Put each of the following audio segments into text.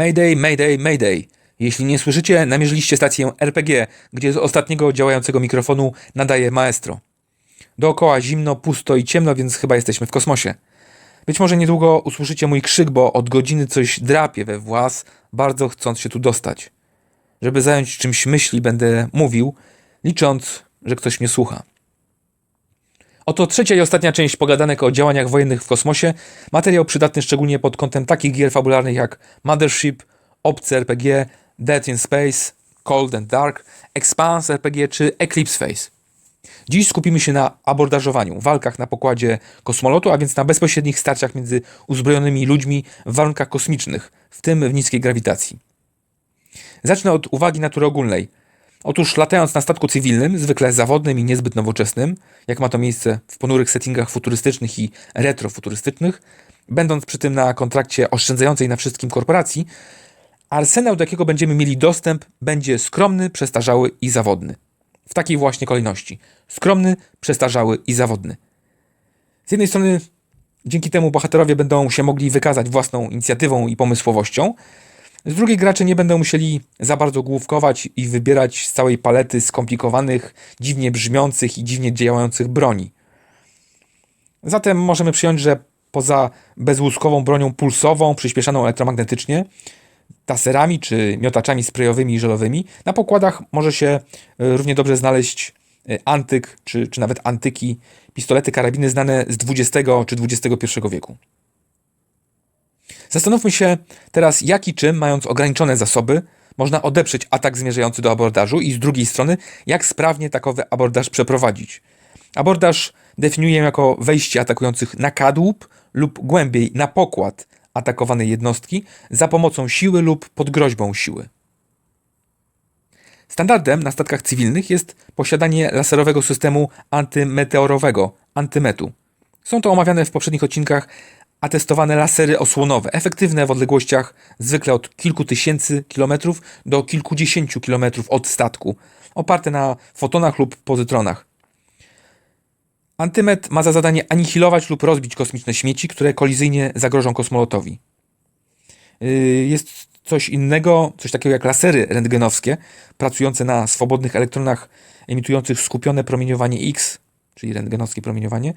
Mayday, Mayday, Mayday. Jeśli nie słyszycie, namierzyliście stację RPG, gdzie z ostatniego działającego mikrofonu nadaje maestro. Dookoła zimno, pusto i ciemno, więc chyba jesteśmy w kosmosie. Być może niedługo usłyszycie mój krzyk, bo od godziny coś drapie we włas, bardzo chcąc się tu dostać. Żeby zająć czymś myśli, będę mówił, licząc, że ktoś mnie słucha. Oto trzecia i ostatnia część pogadanek o działaniach wojennych w kosmosie. Materiał przydatny szczególnie pod kątem takich gier fabularnych jak Mothership, Obcy RPG, Dead in Space, Cold and Dark, Expanse RPG czy Eclipse Phase. Dziś skupimy się na abordażowaniu, walkach na pokładzie kosmolotu, a więc na bezpośrednich starciach między uzbrojonymi ludźmi w warunkach kosmicznych, w tym w niskiej grawitacji. Zacznę od uwagi natury ogólnej. Otóż latając na statku cywilnym, zwykle zawodnym i niezbyt nowoczesnym, jak ma to miejsce w ponurych settingach futurystycznych i retrofuturystycznych, będąc przy tym na kontrakcie oszczędzającej na wszystkim korporacji, arsenał, do jakiego będziemy mieli dostęp, będzie skromny, przestarzały i zawodny. W takiej właśnie kolejności. Skromny, przestarzały i zawodny. Z jednej strony dzięki temu bohaterowie będą się mogli wykazać własną inicjatywą i pomysłowością, z drugiej gracze nie będą musieli za bardzo główkować i wybierać z całej palety skomplikowanych, dziwnie brzmiących i dziwnie działających broni. Zatem możemy przyjąć, że poza bezłuskową bronią pulsową, przyspieszaną elektromagnetycznie, taserami czy miotaczami sprayowymi i żelowymi, na pokładach może się e, równie dobrze znaleźć e, antyk, czy, czy nawet antyki, pistolety, karabiny znane z XX czy XXI wieku. Zastanówmy się teraz, jak i czym, mając ograniczone zasoby, można odeprzeć atak zmierzający do abordażu i z drugiej strony, jak sprawnie takowy abordaż przeprowadzić. Abordaż definiuję jako wejście atakujących na kadłub lub głębiej na pokład atakowanej jednostki za pomocą siły lub pod groźbą siły. Standardem na statkach cywilnych jest posiadanie laserowego systemu antymeteorowego, antymetu. Są to omawiane w poprzednich odcinkach atestowane lasery osłonowe, efektywne w odległościach zwykle od kilku tysięcy kilometrów do kilkudziesięciu kilometrów od statku, oparte na fotonach lub pozytronach. Antymet ma za zadanie anihilować lub rozbić kosmiczne śmieci, które kolizyjnie zagrożą kosmolotowi. Yy, jest coś innego, coś takiego jak lasery rentgenowskie, pracujące na swobodnych elektronach emitujących skupione promieniowanie X, czyli rentgenowskie promieniowanie,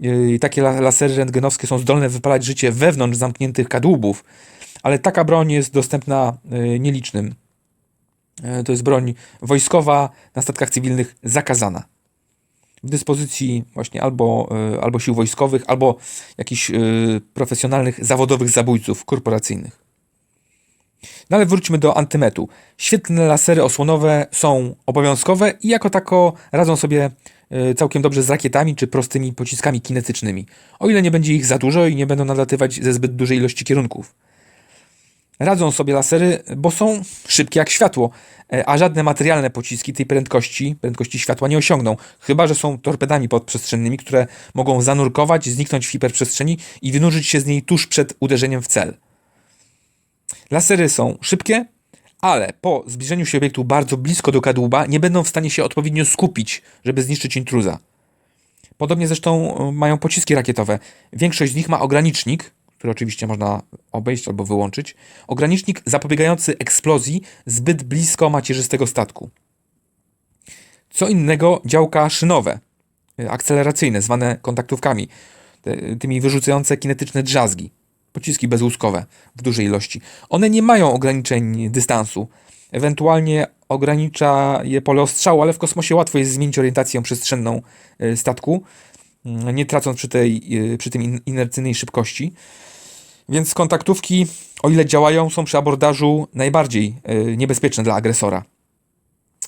Yy, takie lasery rentgenowskie są zdolne wypalać życie wewnątrz zamkniętych kadłubów, ale taka broń jest dostępna yy, nielicznym. Yy, to jest broń wojskowa na statkach cywilnych zakazana. W dyspozycji właśnie albo, albo sił wojskowych, albo jakichś profesjonalnych, zawodowych zabójców korporacyjnych. No ale wróćmy do antymetu. Świetne lasery osłonowe są obowiązkowe i jako tako radzą sobie całkiem dobrze z rakietami czy prostymi pociskami kinetycznymi, o ile nie będzie ich za dużo i nie będą nalatywać ze zbyt dużej ilości kierunków. Radzą sobie lasery, bo są szybkie jak światło, e, a żadne materialne pociski tej prędkości, prędkości światła nie osiągną, chyba że są torpedami podprzestrzennymi, które mogą zanurkować, zniknąć w hiperprzestrzeni i wynurzyć się z niej tuż przed uderzeniem w cel. Lasery są szybkie, ale po zbliżeniu się obiektu bardzo blisko do kadłuba nie będą w stanie się odpowiednio skupić, żeby zniszczyć intruza. Podobnie zresztą e, mają pociski rakietowe. Większość z nich ma ogranicznik, który oczywiście można obejść albo wyłączyć, ogranicznik zapobiegający eksplozji zbyt blisko macierzystego statku. Co innego działka szynowe, e, akceleracyjne, zwane kontaktówkami, tymi wyrzucające kinetyczne drzazgi pociski bezłuskowe w dużej ilości. One nie mają ograniczeń dystansu. Ewentualnie ogranicza je pole ostrzału, ale w kosmosie łatwo jest zmienić orientację przestrzenną e, statku, mm, nie tracąc przy, tej, e, przy tym inercyjnej szybkości. Więc kontaktówki, o ile działają, są przy abordażu najbardziej e, niebezpieczne dla agresora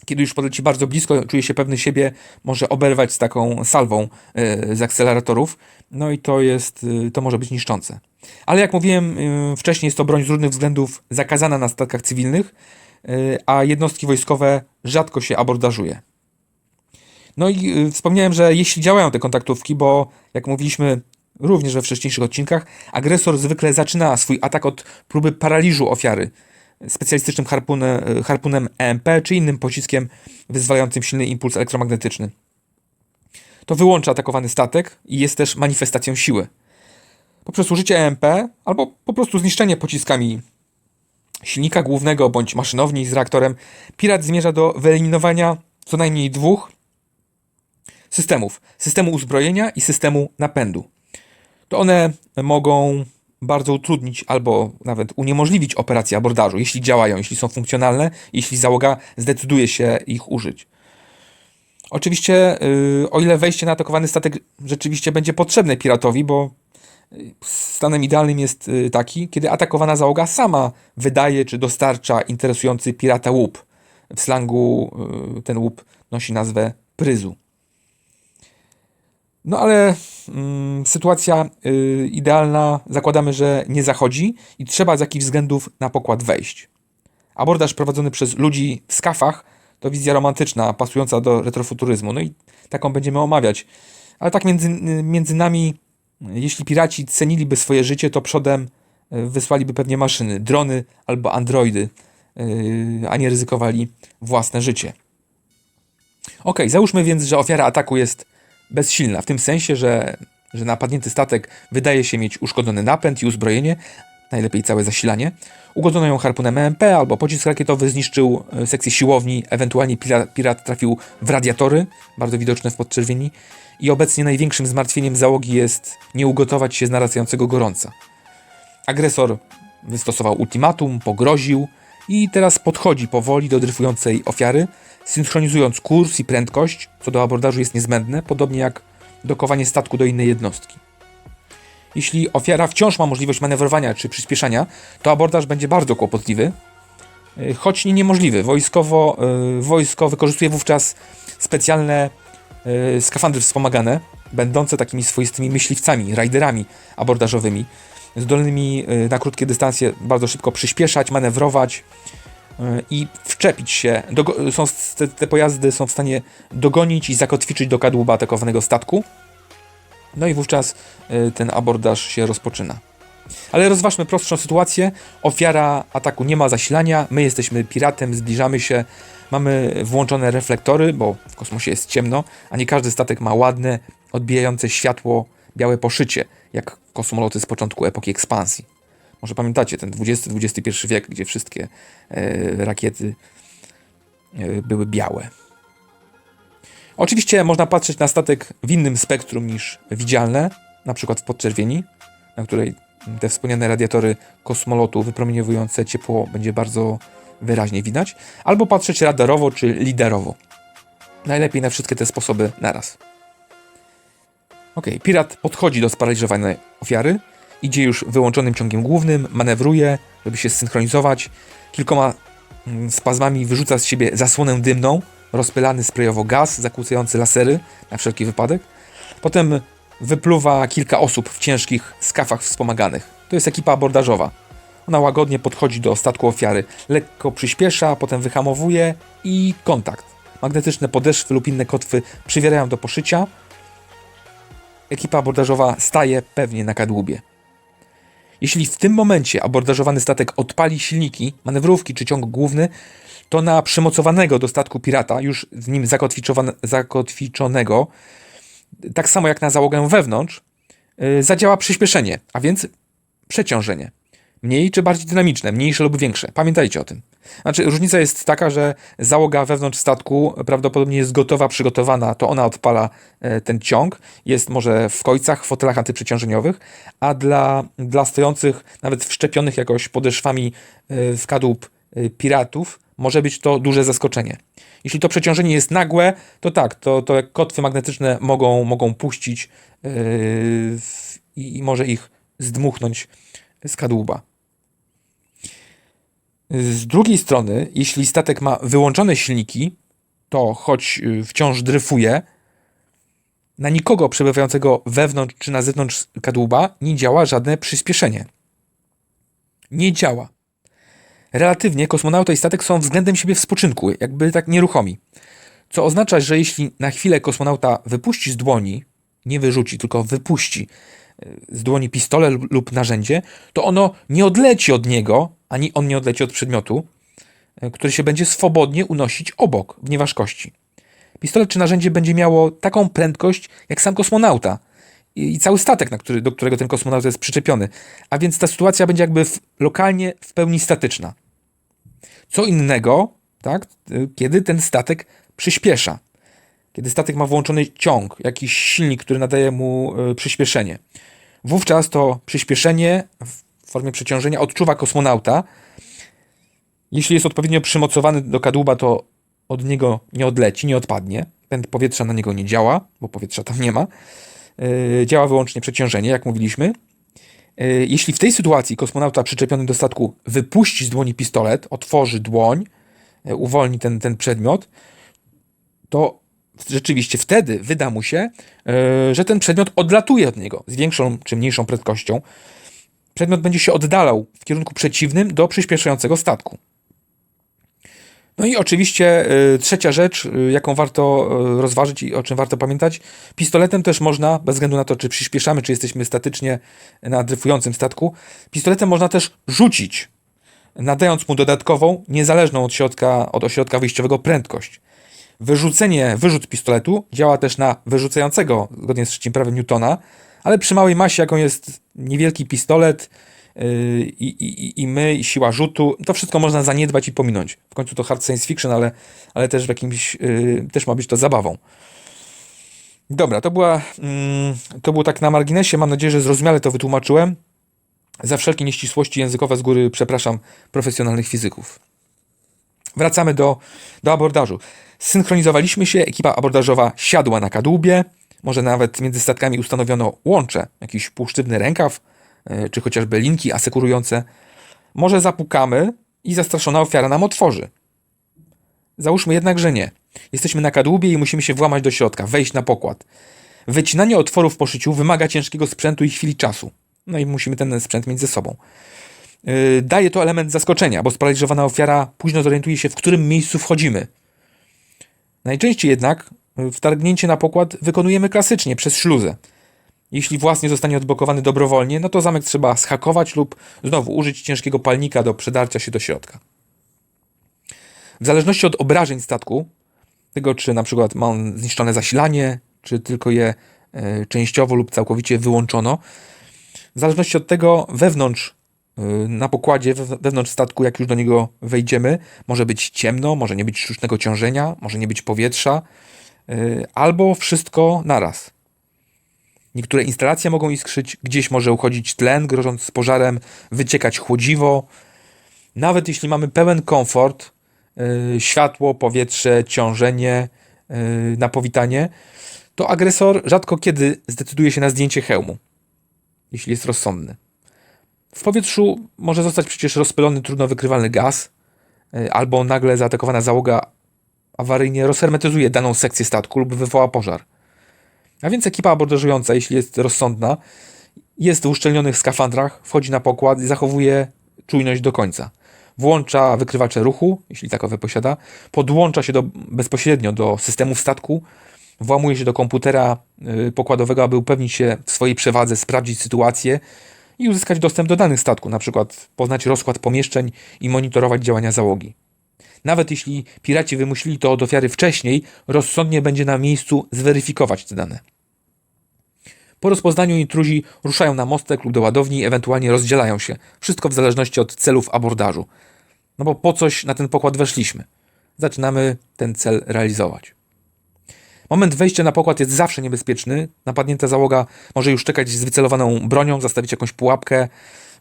kiedy już podleci bardzo blisko, czuje się pewny siebie, może oberwać z taką salwą e, z akceleratorów, no i to jest, e, to może być niszczące. Ale jak mówiłem e, wcześniej, jest to broń z różnych względów zakazana na statkach cywilnych, a jednostki wojskowe rzadko się abordażuje. No i wspomniałem, że jeśli działają te kontaktówki, bo jak mówiliśmy również we wcześniejszych odcinkach, agresor zwykle zaczyna swój atak od próby paraliżu ofiary, specjalistycznym harpunem, harpunem EMP czy innym pociskiem wyzwalającym silny impuls elektromagnetyczny. To wyłącza atakowany statek i jest też manifestacją siły. Poprzez użycie EMP albo po prostu zniszczenie pociskami silnika głównego bądź maszynowni z reaktorem, pirat zmierza do wyeliminowania co najmniej dwóch systemów: systemu uzbrojenia i systemu napędu. To one mogą bardzo utrudnić albo nawet uniemożliwić operację abordażu, jeśli działają, jeśli są funkcjonalne, jeśli załoga zdecyduje się ich użyć. Oczywiście, yy, o ile wejście na atakowany statek rzeczywiście będzie potrzebne piratowi, bo yy, stanem idealnym jest yy, taki, kiedy atakowana załoga sama wydaje czy dostarcza interesujący pirata łup. W slangu ten łup nosi nazwę pryzu. No ale mm, sytuacja y, idealna zakładamy, że nie zachodzi i trzeba z jakichś względów na pokład wejść. Abordaż prowadzony przez ludzi w skafach to wizja romantyczna, pasująca do retrofuturyzmu. No i taką będziemy omawiać. Ale tak między, między nami, jeśli piraci ceniliby swoje życie, to przodem y, wysłaliby pewnie maszyny, drony albo androidy, y, a nie ryzykowali własne życie. Ok, załóżmy więc, że ofiara ataku jest bezsilna, w tym sensie, że, że napadnięty statek wydaje się mieć uszkodzony napęd i uzbrojenie, najlepiej całe zasilanie. Ugodzono ją harpunem EMP albo pocisk rakietowy zniszczył e, sekcję siłowni, ewentualnie pirat, pirat trafił w radiatory, bardzo widoczne w podczerwieni. I obecnie największym zmartwieniem załogi jest nie ugotować się z narastającego gorąca. Agresor wystosował ultimatum, pogroził i teraz podchodzi powoli do dryfującej ofiary, synchronizując kurs i prędkość, co do abordażu jest niezbędne, podobnie jak dokowanie statku do innej jednostki. Jeśli ofiara wciąż ma możliwość manewrowania czy przyspieszania, to abordaż będzie bardzo kłopotliwy, y, choć nie niemożliwy. Wojskowo, yy, wojsko wykorzystuje wówczas specjalne yy, skafandry wspomagane, będące takimi swoistymi myśliwcami, rajderami abordażowymi, zdolnymi yy, na krótkie dystansje bardzo szybko przyspieszać, manewrować, i wczepić się. Do, są, te, te, pojazdy są w stanie dogonić i zakotwiczyć do kadłuba atakowanego statku. No i wówczas y, ten abordaż się rozpoczyna. Ale rozważmy prostszą sytuację. Ofiara ataku nie ma zasilania, my jesteśmy piratem, zbliżamy się, mamy włączone reflektory, bo w kosmosie jest ciemno, a nie każdy statek ma ładne, odbijające światło, białe poszycie, jak kosmoloty z początku epoki ekspansji. Może pamiętacie ten XX-XXI wiek, gdzie wszystkie e, rakiety e, były białe. Oczywiście można patrzeć na statek w innym spektrum niż widzialne, na przykład w podczerwieni, na której te wspomniane radiatory kosmolotu wypromieniowujące ciepło będzie bardzo wyraźnie widać, albo patrzeć radarowo czy liderowo. Najlepiej na wszystkie te sposoby naraz. Ok, pirat podchodzi do sparaliżowanej ofiary, idzie już wyłączonym ciągiem głównym, manewruje, żeby się zsynchronizować. Kilkoma mm, spazmami wyrzuca z siebie zasłonę dymną, rozpylany sprayowo gaz zakłócający lasery na wszelki wypadek. Potem wypluwa kilka osób w ciężkich skafach wspomaganych. To jest ekipa abordażowa. Ona łagodnie podchodzi do statku ofiary, lekko przyspiesza, potem wyhamowuje i kontakt. Magnetyczne podeszwy lub inne kotwy przywierają do poszycia. Ekipa abordażowa staje pewnie na kadłubie. Jeśli w tym momencie abordażowany statek odpali silniki, manewrówki czy ciąg główny, to na przymocowanego do statku pirata, już w nim zakotwiczonego, tak samo jak na załogę wewnątrz, yy, zadziała przyspieszenie, a więc przeciążenie. Mniej czy bardziej dynamiczne, mniejsze lub większe. Pamiętajcie o tym. Znaczy, różnica jest taka, że załoga wewnątrz statku prawdopodobnie jest gotowa, przygotowana, to ona odpala e, ten ciąg, jest może w kojcach, w fotelach antyprzeciążeniowych, a dla, dla stojących, nawet wszczepionych jakoś podeszwami e, w kadłub e, piratów, może być to duże zaskoczenie. Jeśli to przeciążenie jest nagłe, to tak, to, to kotwy magnetyczne mogą, mogą puścić yy, i może ich zdmuchnąć z kadłuba. Z drugiej strony, jeśli statek ma wyłączone silniki, to choć y, wciąż dryfuje, na nikogo przebywającego wewnątrz czy na zewnątrz kadłuba nie działa żadne przyspieszenie. Nie działa. Relatywnie kosmonauta i statek są względem siebie w spoczynku, jakby tak nieruchomi. Co oznacza, że jeśli na chwilę kosmonauta wypuści z dłoni, nie wyrzuci, tylko wypuści z dłoni pistolet lub narzędzie, to ono nie odleci od niego, ani on nie odleci od przedmiotu, e, który się będzie swobodnie unosić obok w nieważkości. Pistolet czy narzędzie będzie miało taką prędkość jak sam kosmonauta i cały statek, na który, do którego ten kosmonauta jest przyczepiony. A więc ta sytuacja będzie jakby w, lokalnie w pełni statyczna. Co innego, tak, kiedy ten statek przyspiesza. Kiedy statek ma włączony ciąg, jakiś silnik, który nadaje mu y, przyspieszenie. Wówczas to przyspieszenie w formie przeciążenia odczuwa kosmonauta. Jeśli jest odpowiednio przymocowany do kadłuba, to od niego nie odleci, nie odpadnie. Pęd powietrza na niego nie działa, bo powietrza tam nie ma. Yy, działa wyłącznie przeciążenie, jak mówiliśmy. Yy, jeśli w tej sytuacji kosmonauta przyczepiony do statku wypuści z dłoni pistolet, otworzy dłoń, yy, uwolni ten, ten przedmiot, to rzeczywiście wtedy wyda mu się, że ten przedmiot odlatuje od niego z większą czy mniejszą prędkością. Przedmiot będzie się oddalał w kierunku przeciwnym do przyspieszającego statku. No i oczywiście y, trzecia rzecz, y, jaką warto rozważyć i o czym warto pamiętać, pistoletem też można, bez względu na to, czy przyspieszamy, czy jesteśmy statycznie na dryfującym statku, pistoletem można też rzucić, nadając mu dodatkową, niezależną od, środka, od ośrodka wyjściowego prędkość. Wyrzucenie, wyrzut pistoletu działa też na wyrzucającego, zgodnie z trzecim prawem Newtona, ale przy małej masie, jaką jest niewielki pistolet, i, i, i my, i siła rzutu, to wszystko można zaniedbać i pominąć. W końcu to hard science fiction, ale, ale też w jakimś, yy, też ma być to zabawą. Dobra, to była, mm, to było tak na marginesie, mam nadzieję, że zrozumiale to wytłumaczyłem. Za wszelkie nieścisłości językowe z góry przepraszam profesjonalnych fizyków. Wracamy do, do abordażu. Synchronizowaliśmy się, ekipa abordażowa siadła na kadłubie, może nawet między statkami ustanowiono łącze, jakiś półsztywny rękaw, E, czy chociażby linki asekurujące, może zapukamy i zastraszona ofiara nam otworzy. Załóżmy jednak, że nie. Jesteśmy na kadłubie i musimy się włamać do środka, wejść na pokład. Wycinanie otworów po szyciu wymaga ciężkiego sprzętu i chwili czasu. No i musimy ten sprzęt mieć ze sobą. Yy, daje to element zaskoczenia, bo sparaliżowana ofiara późno zorientuje się, w którym miejscu wchodzimy. Najczęściej jednak wtargnięcie na pokład wykonujemy klasycznie, przez śluzę. Jeśli włas nie zostanie odblokowany dobrowolnie, no to zamek trzeba schakować lub znowu użyć ciężkiego palnika do przedarcia się do środka. W zależności od obrażeń statku, tego czy na przykład ma on zniszczone zasilanie, czy tylko je e, częściowo lub całkowicie wyłączono, w zależności od tego wewnątrz na pokładzie, wewnątrz statku, jak już do niego wejdziemy, może być ciemno, może nie być sztucznego ciążenia, może nie być powietrza, e, albo wszystko naraz. Niektóre instalacje mogą iskrzyć, gdzieś może uchodzić tlen, grożąc pożarem, wyciekać chłodziwo. Nawet jeśli mamy pełen komfort, yy, światło, powietrze, ciążenie, yy, na powitanie, to agresor rzadko kiedy zdecyduje się na zdjęcie hełmu, jeśli jest rozsądny. W powietrzu może zostać przecież rozpylony trudno wykrywalny gaz, yy, albo nagle zaatakowana załoga awaryjnie rozhermetyzuje daną sekcję statku lub wywoła pożar. A więc ekipa abordażująca, jeśli jest rozsądna, jest w uszczelnionych skafandrach, wchodzi na pokład i zachowuje czujność do końca. Włącza wykrywacze ruchu, jeśli takowe posiada, podłącza się do, bezpośrednio do systemu statku, włamuje się do komputera y, pokładowego, aby upewnić się w swojej przewadze, sprawdzić sytuację i uzyskać dostęp do danych statku, przykład poznać rozkład pomieszczeń i monitorować działania załogi. Nawet jeśli piraci wymyślili to od ofiary wcześniej, rozsądnie będzie na miejscu zweryfikować te dane. Po rozpoznaniu intruzi ruszają na mostek lub do ładowni, ewentualnie rozdzielają się. Wszystko w zależności od celów abordażu. No bo po coś na ten pokład weszliśmy. Zaczynamy ten cel realizować. Moment wejścia na pokład jest zawsze niebezpieczny. Napadnięta załoga może już czekać z wycelowaną bronią, zastawić jakąś pułapkę,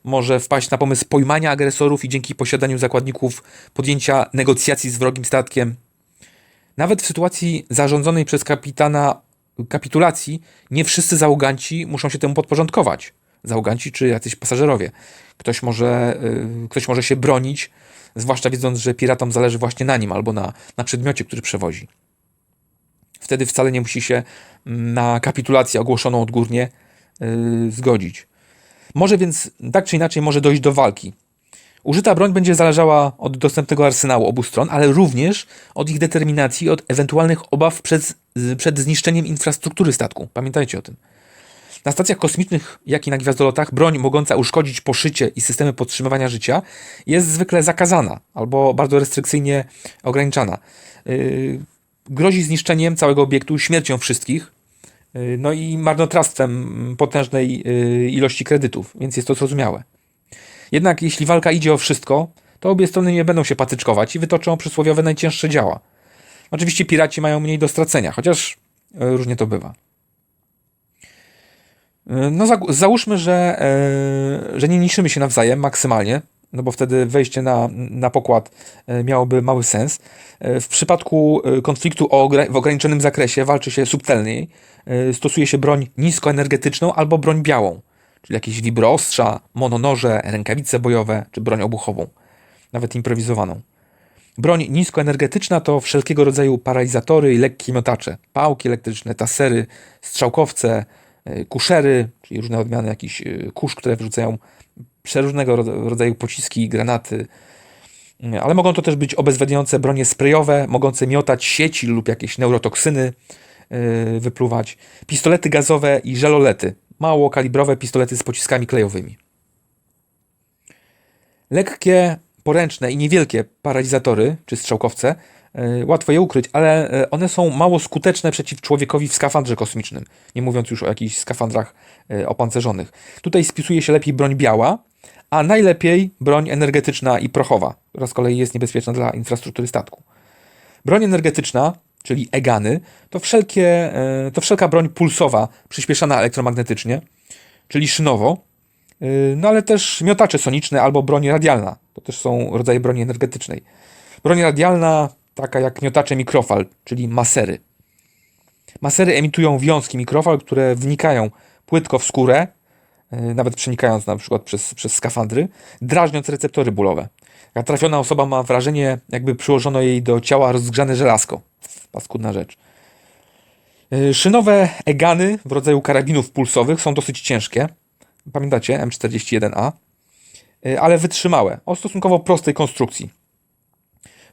może wpaść na pomysł pojmania agresorów i dzięki posiadaniu zakładników podjęcia negocjacji z wrogim statkiem. Nawet w sytuacji zarządzonej przez kapitana kapitulacji nie wszyscy załoganci muszą się temu podporządkować. Załoganci czy jacyś pasażerowie. Ktoś może, yy, ktoś może się bronić, zwłaszcza wiedząc, że piratom zależy właśnie na nim albo na, na przedmiocie, który przewozi. Wtedy wcale nie musi się na kapitulację ogłoszoną odgórnie yy, zgodzić. Może więc tak czy inaczej może dojść do walki. Użyta broń będzie zależała od dostępnego arsenału obu stron, ale również od ich determinacji, od ewentualnych obaw przed, przed zniszczeniem infrastruktury statku. Pamiętajcie o tym. Na stacjach kosmicznych, jak i na gwiazdolotach, broń mogąca uszkodzić poszycie i systemy podtrzymywania życia jest zwykle zakazana albo bardzo restrykcyjnie ograniczana. Yy, grozi zniszczeniem całego obiektu, śmiercią wszystkich, Y, no i marnotrawstwem potężnej y, ilości kredytów, więc jest to zrozumiałe. Jednak jeśli walka idzie o wszystko, to obie strony nie będą się patyczkować i wytoczą przysłowiowe najcięższe działa. Oczywiście piraci mają mniej do stracenia, chociaż e, różnie to bywa. E, No za, załóżmy, że, e, że nie niszczymy się nawzajem maksymalnie, no bo wtedy wejście na, na pokład e, miałoby mały sens. E, W przypadku e, konfliktu o, w ograniczonym zakresie walczy się subtelniej, stosuje się broń niskoenergetyczną albo broń białą, czyli jakieś wibroostrza, mononoże, rękawice bojowe czy broń obuchową, nawet improwizowaną. Broń niskoenergetyczna to wszelkiego rodzaju paralizatory i lekkie miotacze, pałki elektryczne, tasery, strzałkowce, kuszery, czyli różne odmiany jakichś kusz, które wyrzucają przeróżnego ro- rodzaju pociski, granaty, E, ale mogą to też być obezwładniające bronie sprayowe, mogące miotać sieci lub jakieś neurotoksyny e, wypluwać, pistolety gazowe i żelolety, mało kalibrowe pistolety z pociskami klejowymi. Lekkie, poręczne i niewielkie paralizatory czy strzałkowce e, łatwo je ukryć, ale e, one są mało skuteczne przeciw człowiekowi w skafandrze kosmicznym, nie mówiąc już o jakichś skafandrach opancerzonych. Tutaj spisuje się lepiej broń biała, a najlepiej broń energetyczna i prochowa, która z kolei jest niebezpieczna dla infrastruktury statku. Broń energetyczna, czyli egany, to, wszelkie, e, to wszelka broń pulsowa przyspieszana elektromagnetycznie, czyli szynowo, Yy, No ale też miotacze soniczne albo broń radialna. To też są rodzaje broni energetycznej. Broń radialna, taka jak miotacze mikrofal, czyli masery. Masery emitują wiązki mikrofal, które wnikają płytko w skórę, nawet przenikając na przykład przez, przez skafandry, drażniąc receptory bólowe. A trafiona osoba ma wrażenie, jakby przyłożono jej do ciała rozgrzane żelazko. Paskudna rzecz. Yy, Szynowe egany w rodzaju karabinów pulsowych są dosyć ciężkie. Pamiętacie M41A? Y, Ale wytrzymałe, o stosunkowo prostej konstrukcji.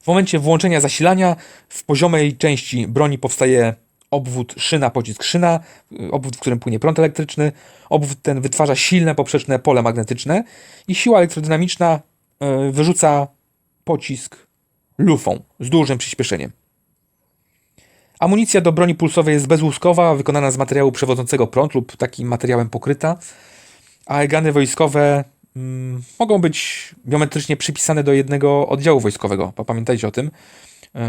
W momencie włączenia zasilania w poziomej części broni powstaje obwód szyna, pocisk szyna, obwód, w którym płynie prąd elektryczny. Obwód ten wytwarza silne poprzeczne pole magnetyczne i siła elektrodynamiczna y, wyrzuca pocisk lufą z dużym przyspieszeniem. Amunicja do broni pulsowej jest bezłuskowa, wykonana z materiału przewodzącego prąd lub takim materiałem pokryta a egany wojskowe mogą być biometrycznie przypisane do jednego oddziału wojskowego. Pa- Pamiętajcie o tym, yy,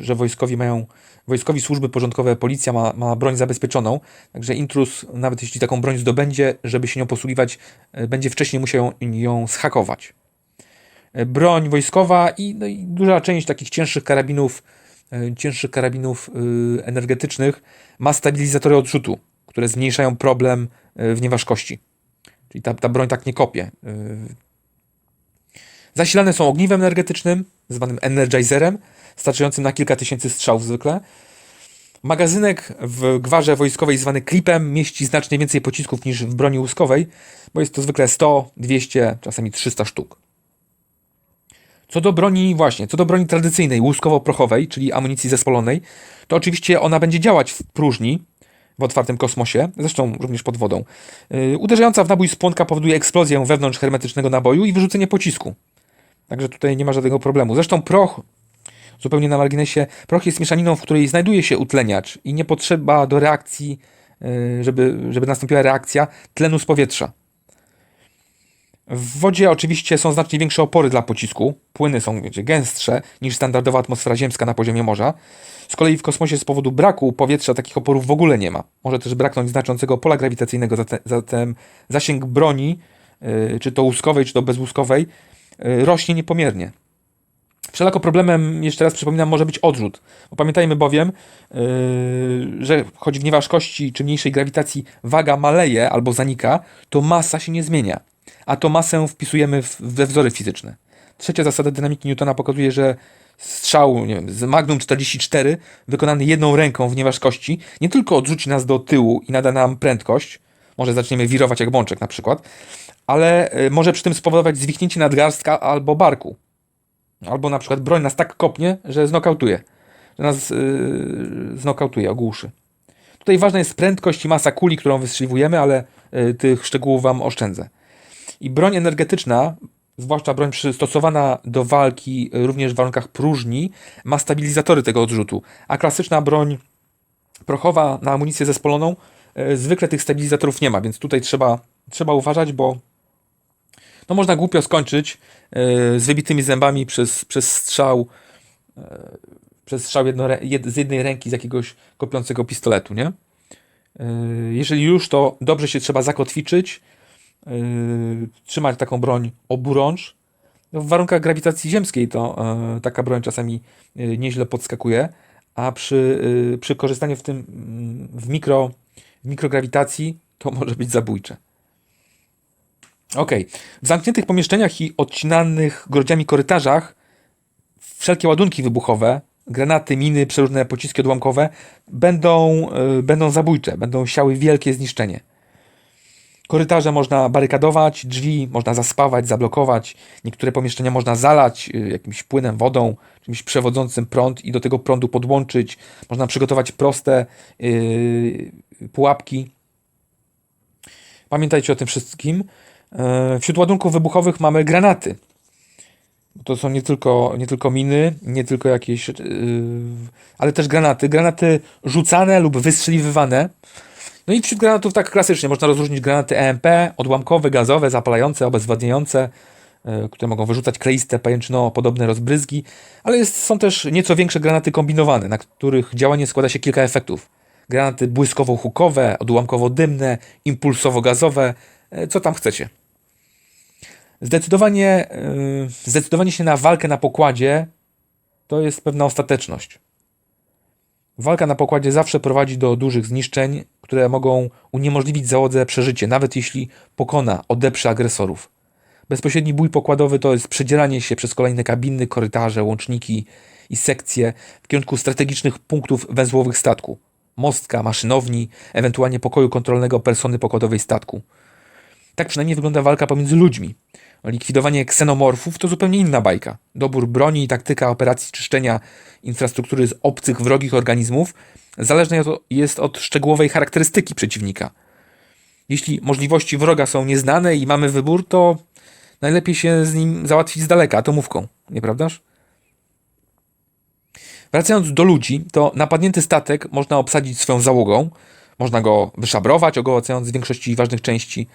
że wojskowi mają, wojskowi służby porządkowe, policja ma, ma broń zabezpieczoną, także intruz, nawet jeśli taką broń zdobędzie, żeby się nią posługiwać, yy, będzie wcześniej musiał ją schakować. Yy, Broń wojskowa i, no i duża część takich cięższych karabinów, cięższych karabinów yy, energetycznych ma stabilizatory odrzutu, które zmniejszają problem w nieważkości. Czyli ta, ta broń tak nie kopie. Yy. Zasilane są ogniwem energetycznym, zwanym energizerem, starczającym na kilka tysięcy strzałów zwykle. Magazynek w gwarze wojskowej zwany klipem mieści znacznie więcej pocisków niż w broni łuskowej, bo jest to zwykle 100, 200, czasami 300 sztuk. Co do broni, właśnie, co do broni tradycyjnej, łuskowo-prochowej, czyli amunicji zespolonej, to oczywiście ona będzie działać w próżni, w otwartym kosmosie, zresztą również pod wodą. Yy, uderzająca w nabój spłonka powoduje eksplozję wewnątrz hermetycznego naboju i wyrzucenie pocisku. Także tutaj nie ma żadnego problemu. Zresztą proch, zupełnie na marginesie, proch jest mieszaniną, w której znajduje się utleniacz i nie potrzeba do reakcji, yy, żeby, żeby nastąpiła reakcja tlenu z powietrza. W wodzie oczywiście są znacznie większe opory dla pocisku. Płyny są wiecie, gęstsze niż standardowa atmosfera ziemska na poziomie morza. Z kolei w kosmosie z powodu braku powietrza takich oporów w ogóle nie ma. Może też braknąć znaczącego pola grawitacyjnego, zatem, zasięg broni, yy, czy to łuskowej, czy to bezłuskowej, yy, rośnie niepomiernie. Wszelako problemem, jeszcze raz przypominam, może być odrzut. Bo pamiętajmy bowiem, yy, że choć w nieważkości czy mniejszej grawitacji waga maleje albo zanika, to masa się nie zmienia. A to masę wpisujemy we wzory fizyczne. Trzecia zasada dynamiki Newtona pokazuje, że strzał nie wiem, z Magnum 44 wykonany jedną ręką w nieważkości nie tylko odrzuci nas do tyłu i nada nam prędkość, może zaczniemy wirować jak bączek na przykład, ale y, może przy tym spowodować zwichnięcie nadgarstka albo barku. Albo na przykład broń nas tak kopnie, że znokautuje. Że nas yy, znokautuje, ogłuszy. Tutaj ważna jest prędkość i masa kuli, którą wystrzeliwujemy, ale y, tych szczegółów Wam oszczędzę. I broń energetyczna, zwłaszcza broń przystosowana do walki y, również w warunkach próżni, ma stabilizatory tego odrzutu. A klasyczna broń prochowa na amunicję zespoloną y, zwykle tych stabilizatorów nie ma, więc tutaj trzeba, trzeba uważać, bo no można głupio skończyć yy, z wybitymi zębami przez, przez strzał przez strzał jedno, jed, z jednej ręki z jakiegoś kopiącego pistoletu, nie? Jeżeli już, to dobrze się trzeba zakotwiczyć, trzymać taką broń oburącz. No, w warunkach grawitacji ziemskiej to yy, taka broń czasami yy, nieźle podskakuje, a przy, yy, przy korzystaniu w tym yy, w, mikro, w mikrograwitacji to może być zabójcze. Ok. W zamkniętych pomieszczeniach i odcinanych grodziami korytarzach wszelkie ładunki wybuchowe, granaty, miny, przeróżne pociski odłamkowe będą, yy, będą zabójcze, będą siały wielkie zniszczenie. Korytarze można barykadować, drzwi można zaspawać, zablokować, niektóre pomieszczenia można zalać yy, jakimś płynem, wodą, czymś przewodzącym prąd i do tego prądu podłączyć. Można przygotować proste yy, pułapki. Pamiętajcie o tym wszystkim. Wśród ładunków wybuchowych mamy granaty. To są nie tylko, nie tylko miny, nie tylko jakieś, yy, ale też granaty. Granaty rzucane lub wystrzeliwywane. No i wśród granatów tak klasycznie można rozróżnić granaty EMP, odłamkowe, gazowe, zapalające, obezwładniające, yy, które mogą wyrzucać kleiste, pajęczyno-podobne rozbryzgi, ale jest, są też nieco większe granaty kombinowane, na których działanie składa się kilka efektów. Granaty błyskowo-hukowe, odłamkowo-dymne, impulsowo-gazowe, yy, co tam chcecie. Zdecydowanie, yy, zdecydowanie się na walkę na pokładzie to jest pewna ostateczność. Walka na pokładzie zawsze prowadzi do dużych zniszczeń, które mogą uniemożliwić załodze przeżycie, nawet jeśli pokona, odeprze agresorów. Bezpośredni bój pokładowy to jest przedzieranie się przez kolejne kabiny, korytarze, łączniki i sekcje w kierunku strategicznych punktów węzłowych statku. Mostka, maszynowni, ewentualnie pokoju kontrolnego persony pokładowej statku. Tak przynajmniej wygląda walka pomiędzy ludźmi. Likwidowanie ksenomorfów to zupełnie inna bajka. Dobór broni i taktyka operacji czyszczenia infrastruktury z obcych, wrogich organizmów zależna jest od szczegółowej charakterystyki przeciwnika. Jeśli możliwości wroga są nieznane i mamy wybór, to najlepiej się z nim załatwić z daleka, atomówką, nieprawdaż? Wracając do ludzi, to napadnięty statek można obsadzić swoją załogą, można go wyszabrować, ogołacając większości ważnych części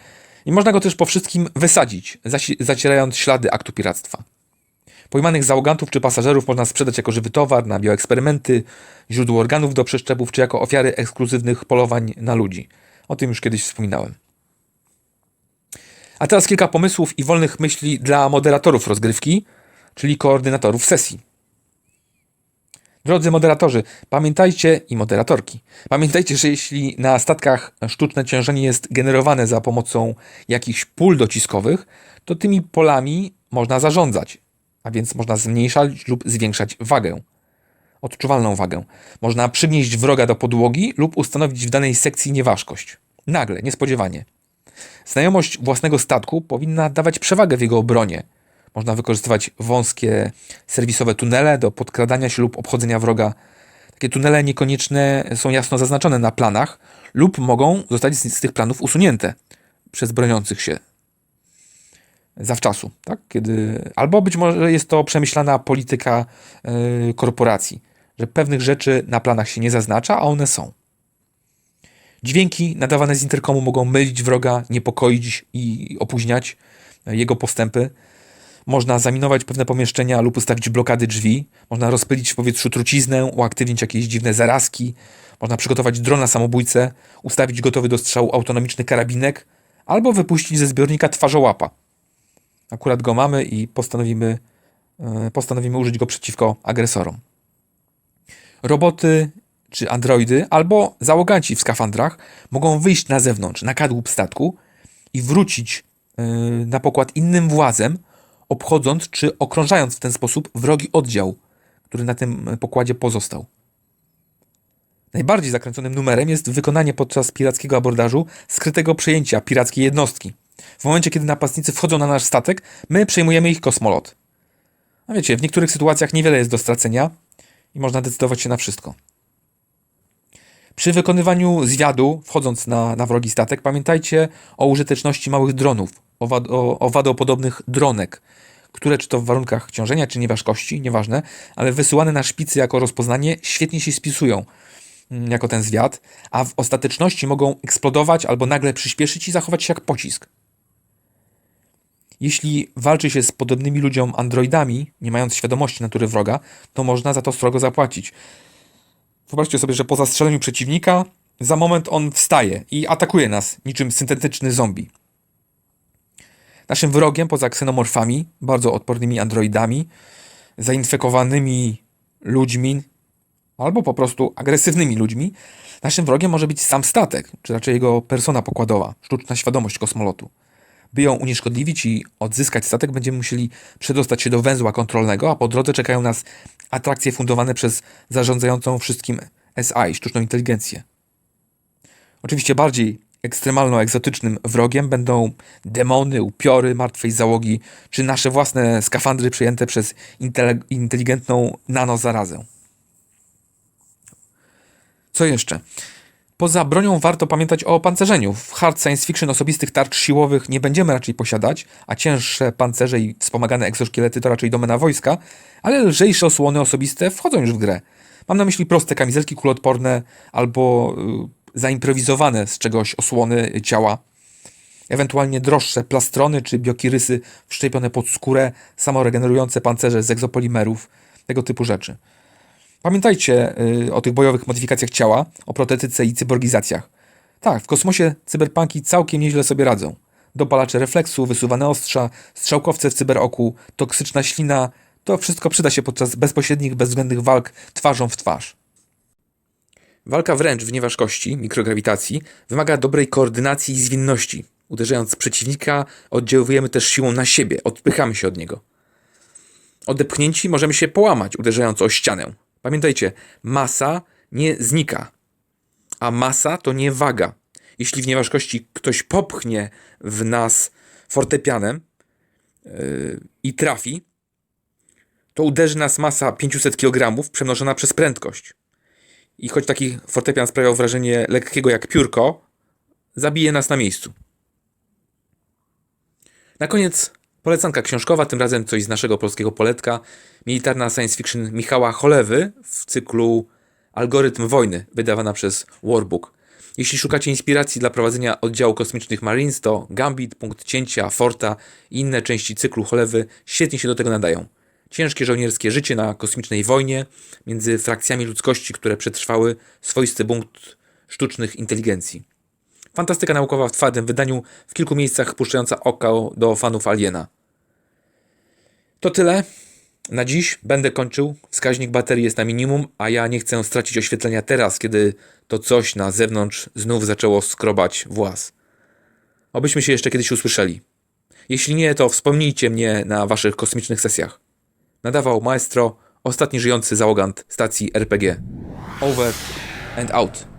i można go też po wszystkim wysadzić, zacierając ślady aktu piractwa. Pojmanych załogantów czy pasażerów można sprzedać jako żywy towar na bioeksperymenty, źródło organów do przeszczepów, czy jako ofiary ekskluzywnych polowań na ludzi. O tym już kiedyś wspominałem. A teraz kilka pomysłów i wolnych myśli dla moderatorów rozgrywki, czyli koordynatorów sesji. Drodzy moderatorzy, pamiętajcie i moderatorki, pamiętajcie, że jeśli na statkach sztuczne ciężenie jest generowane za pomocą jakichś pól dociskowych, to tymi polami można zarządzać, a więc można zmniejszać lub zwiększać wagę. Odczuwalną wagę. Można przygnieść wroga do podłogi lub ustanowić w danej sekcji nieważkość. Nagle, niespodziewanie. Znajomość własnego statku powinna dawać przewagę w jego obronie – można wykorzystywać wąskie serwisowe tunele do podkradania się lub obchodzenia wroga. Takie tunele niekoniecznie są jasno zaznaczone na planach lub mogą zostać z tych planów usunięte przez broniących się zawczasu, tak? Kiedy, albo być może jest to przemyślana polityka yy, korporacji, że pewnych rzeczy na planach się nie zaznacza, a one są. Dźwięki nadawane z interkomu mogą mylić wroga, niepokoić i opóźniać jego postępy. Można zaminować pewne pomieszczenia lub ustawić blokady drzwi. Można rozpylić w powietrzu truciznę, uaktywnić jakieś dziwne zarazki. Można przygotować drona samobójcę, ustawić gotowy do strzału autonomiczny karabinek albo wypuścić ze zbiornika twarzołapa. Akurat go mamy i postanowimy, e, postanowimy użyć go przeciwko agresorom. Roboty czy androidy albo załoganci w skafandrach mogą wyjść na zewnątrz, na kadłub statku i wrócić e, na pokład innym włazem, obchodząc czy okrążając w ten sposób wrogi oddział, który na tym pokładzie pozostał. Najbardziej zakręconym numerem jest wykonanie podczas pirackiego abordażu skrytego przejęcia pirackiej jednostki. W momencie, kiedy napastnicy wchodzą na nasz statek, my przejmujemy ich kosmolot. A wiecie, w niektórych sytuacjach niewiele jest do stracenia i można decydować się na wszystko. Przy wykonywaniu zwiadu, wchodząc na, na wrogi statek, pamiętajcie o użyteczności małych dronów, owadopodobnych dronek, które czy to w warunkach ciążenia, czy nieważkości, nieważne, ale wysyłane na szpicy jako rozpoznanie świetnie się spisują mm, jako ten zwiat, a w ostateczności mogą eksplodować albo nagle przyspieszyć i zachować się jak pocisk. Jeśli walczy się z podobnymi ludziom androidami, nie mając świadomości natury wroga, to można za to strogo zapłacić. Wyobraźcie sobie, że po zastrzeleniu przeciwnika, za moment on wstaje i atakuje nas niczym syntetyczny zombie. Naszym wrogiem, poza ksenomorfami, bardzo odpornymi androidami, zainfekowanymi ludźmi, albo po prostu agresywnymi ludźmi, naszym wrogiem może być sam statek, czy raczej jego persona pokładowa, sztuczna świadomość kosmolotu. By ją unieszkodliwić i odzyskać statek, będziemy musieli przedostać się do węzła kontrolnego, a po drodze czekają nas atrakcje fundowane przez zarządzającą wszystkim SI, sztuczną inteligencję. Oczywiście bardziej ekstremalno-egzotycznym wrogiem będą demony, upiory martwej załogi, czy nasze własne skafandry przejęte przez inteligentną nanozarazę. Co jeszcze? Poza bronią warto pamiętać o pancerzeniu. W hard science fiction osobistych tarcz siłowych nie będziemy raczej posiadać, a cięższe pancerze i wspomagane egzoszkielety to raczej domena wojska, ale lżejsze osłony osobiste wchodzą już w grę. Mam na myśli proste kamizelki kuloodporne albo y, zaimprowizowane z czegoś osłony ciała. Ewentualnie droższe plastrony czy biokirysy wszczepione pod skórę, samoregenerujące pancerze z egzopolimerów, tego typu rzeczy. Pamiętajcie y, o tych bojowych modyfikacjach ciała, o protetyce i cyborgizacjach. Tak, w kosmosie cyberpunki całkiem nieźle sobie radzą. Dopalacze refleksu, wysuwane ostrza, strzałkowce w cyberoku, toksyczna ślina to wszystko przyda się podczas bezpośrednich, bezwzględnych walk twarzą w twarz. Walka wręcz w nieważkości, mikrograwitacji, wymaga dobrej koordynacji i zwinności. Uderzając przeciwnika, oddziałujemy też siłą na siebie, odpychamy się od niego. Odepchnięci możemy się połamać, uderzając o ścianę. Pamiętajcie, masa nie znika, a masa to nie waga. Jeśli w nieważkości ktoś popchnie w nas fortepianem yy, i trafi, to uderzy nas masa 500 kg przemnożona przez prędkość. I choć taki fortepian sprawiał wrażenie lekkiego jak piórko, zabije nas na miejscu. Na koniec polecanka książkowa, tym razem coś z naszego polskiego poletka. Militarna science fiction Michała Cholewy w cyklu Algorytm wojny, wydawana przez Warbook. Jeśli szukacie inspiracji dla prowadzenia oddziału kosmicznych Marines, to Gambit, Punkt Cięcia, Forta i inne części cyklu Cholewy świetnie się do tego nadają. Ciężkie żołnierskie życie na kosmicznej wojnie między frakcjami ludzkości, które przetrwały swoisty bunt sztucznych inteligencji. Fantastyka naukowa w twardym wydaniu, w kilku miejscach puszczająca oko do fanów Aliena. To tyle. Na dziś będę kończył. Wskaźnik baterii jest na minimum, a ja nie chcę stracić oświetlenia teraz, kiedy to coś na zewnątrz znów zaczęło skrobać włas. Obyśmy się jeszcze kiedyś usłyszeli. Jeśli nie, to wspomnijcie mnie na waszych kosmicznych sesjach. Nadawał maestro, ostatni żyjący załogant stacji RPG. Over and out.